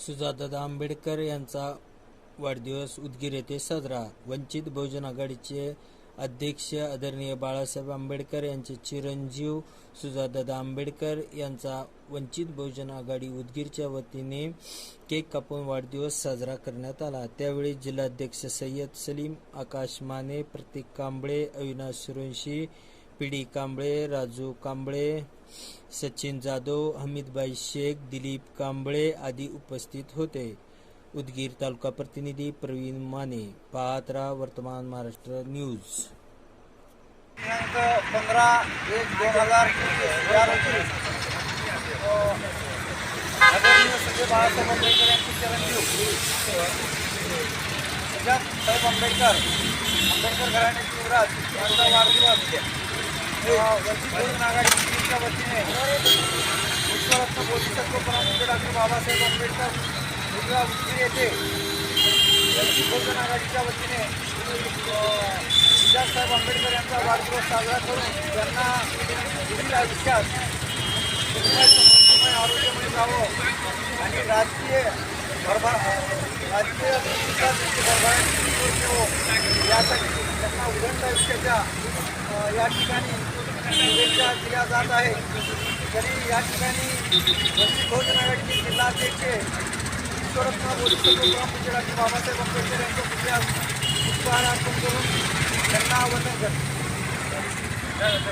सुजातादा आंबेडकर यांचा वाढदिवस उदगीर येथे साजरा. वंचित बहुजन आघाडीचे अध्यक्ष आदरणीय बाळासाहेब आंबेडकर यांचे चिरंजीव सुजातादा आंबेडकर यांचा वंचित बहुजन आघाडी उदगीरच्या वतीने केक कापून वाढदिवस साजरा करण्यात आला. त्यावेळी जिल्हाध्यक्ष सय्यद सलीम आकाश माने प्रतीक कांबळे अविनाश सुरवंशी पी कांबळे राजू कांबळे सचिन जाधव हमीदबाई शेख दिलीप कांबळे आदी उपस्थित होते. उदगीर तालुका प्रतिनिधी प्रवीण माने पाहत राहा वर्तमान महाराष्ट्र न्यूज. दिनांक पंधरा एक दोन हजार या रोजी. हो. आदरणीय सगळे बाळासाहेब आंबेडकर यांची चिरंजीव सुजात साहेब आंबेडकर आंबेडकर घराण्याचे युवराज यांचा वाढदिवस. वंचित बहुजन वतीने विश्वरत्न बोधिसत्व परमपूज्य डॉक्टर बाबासाहेब आंबेडकर उजवा उदगीर येथे वंचित बहुजन आघाडीच्या वतीने अ, आंबेडकर यांचा वाढदिवस साजरा करून त्यांना पुढील आयुष्यात समृद्धीमय आरोग्यमय जावं आणि राजकीय भरभरा राजकीय विकास यासाठी त्यांना उदंड आयुष्याच्या अ, या ठिकाणी शुभेच्छा दिल्या जात आहे तरी या ठिकाणी वंचित बहुजन आघाडीचे जिल्हाध्यक्ष ईश्वरत्न बोधिसत्व परमपूज्य डॉक्टर बाबासाहेब आंबेडकर यांच्या पुतळ्यास पुष्पहार अर्पण करून त्यांना वंदन करतो.